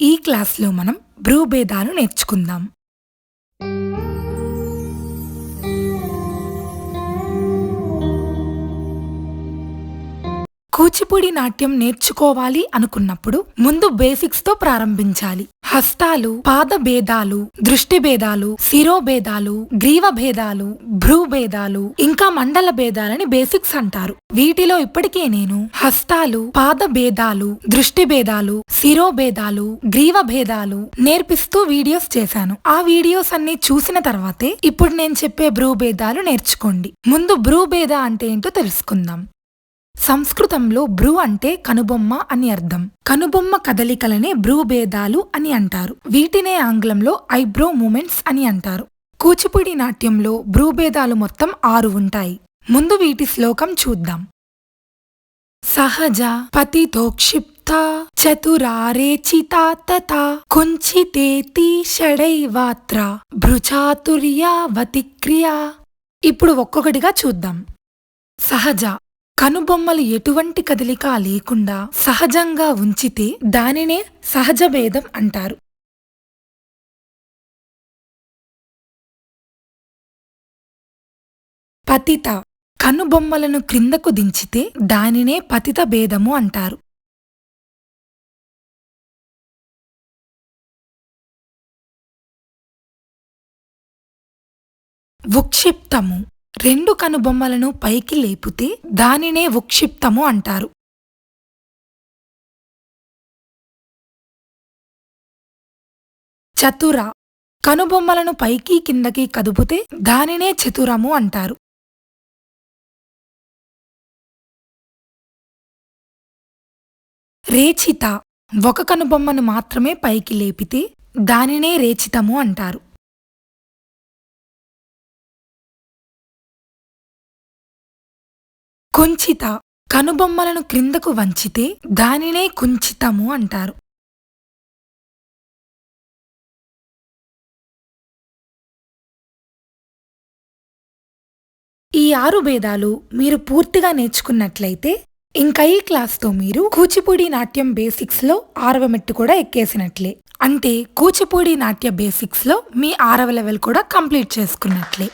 ఈ క్లాస్లో మనం భ్రూభేదాలు నేర్చుకుందాం. కూచిపూడి నాట్యం నేర్చుకోవాలి అనుకున్నప్పుడు ముందు బేసిక్స్తో ప్రారంభించాలి. హస్తాలు పాద భేదాలు దృష్టి భేదాలు శిరోభేదాలు గ్రీవ భేదాలు భ్రూ భేదాలు ఇంకా మండల భేదాలని బేసిక్స్ అంటారు. వీటిలో ఇప్పటికే నేను హస్తాలు పాద భేదాలు దృష్టి భేదాలు శిరోభేదాలు గ్రీవ భేదాలు నేర్పిస్తూ వీడియోస్ చేశాను. ఆ వీడియోస్ అన్ని చూసిన తర్వాతే ఇప్పుడు నేను చెప్పే భ్రూ భేదాలు నేర్చుకోండి. ముందు భ్రూ భేద అంటే ఏంటో తెలుసుకుందాం. సంస్కృతంలో భ్రూ అంటే కనుబొమ్మ అని అర్థం. కనుబొమ్మ కదలికలనే భ్రూభేదాలు అని అంటారు. వీటినే ఆంగ్లంలో ఐబ్రో మూమెంట్స్ అని అంటారు. కూచిపూడి నాట్యంలో భ్రూభేదాలు మొత్తం ఆరు ఉంటాయి. ముందు వీటి శ్లోకం చూద్దాం. సహజ పతితోక్షిప్త చతురారేచితా తథా కుంచితేతి షడైవాత్ర భృచాతుర్యావతిక్రియా. ఇప్పుడు ఒక్కొక్కటిగా చూద్దాం. సహజ కనుబొమ్మలు ఎటువంటి కదలిక లేకుండా సహజంగా ఉంచితే దానినే సహజ భేదం అంటారు. పతిత కనుబొమ్మలను క్రిందకు దించితే దానినే పతిత భేదము అంటారు. ఉక్షిప్తము రెండు కనుబొమ్మలను పైకి లేపితే దానినే ఉక్షిప్తము అంటారు. చతుర కనుబొమ్మలను పైకి కిందకి కదుపుతే దానినే చతురము అంటారు. రేచిత ఒక కనుబొమ్మను మాత్రమే పైకి లేపితే దానినే రేచితము అంటారు. కుంచిత. కనుబొమ్మలను క్రిందకు వంచితే దానినే కుంచితము అంటారు. ఈ ఆరు భేదాలు మీరు పూర్తిగా నేర్చుకున్నట్లయితే ఇంకా ఈ క్లాస్తో మీరు కూచిపూడి నాట్యం బేసిక్స్లో ఆరవ మెట్టు కూడా ఎక్కేసినట్లే. అంటే కూచిపూడి నాట్య బేసిక్స్లో మీ ఆరవ లెవెల్ కూడా కంప్లీట్ చేసుకున్నట్లే.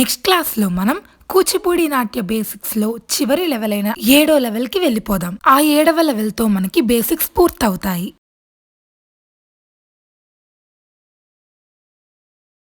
నెక్స్ట్ క్లాస్లో మనం కూచిపూడి నాట్య బేసిక్స్లో చివరి లెవెల్ అయిన ఏడో లెవెల్కి వెళ్ళిపోదాం. ఆ ఏడవ లెవెల్తో మనకి బేసిక్స్ పూర్తవుతాయి.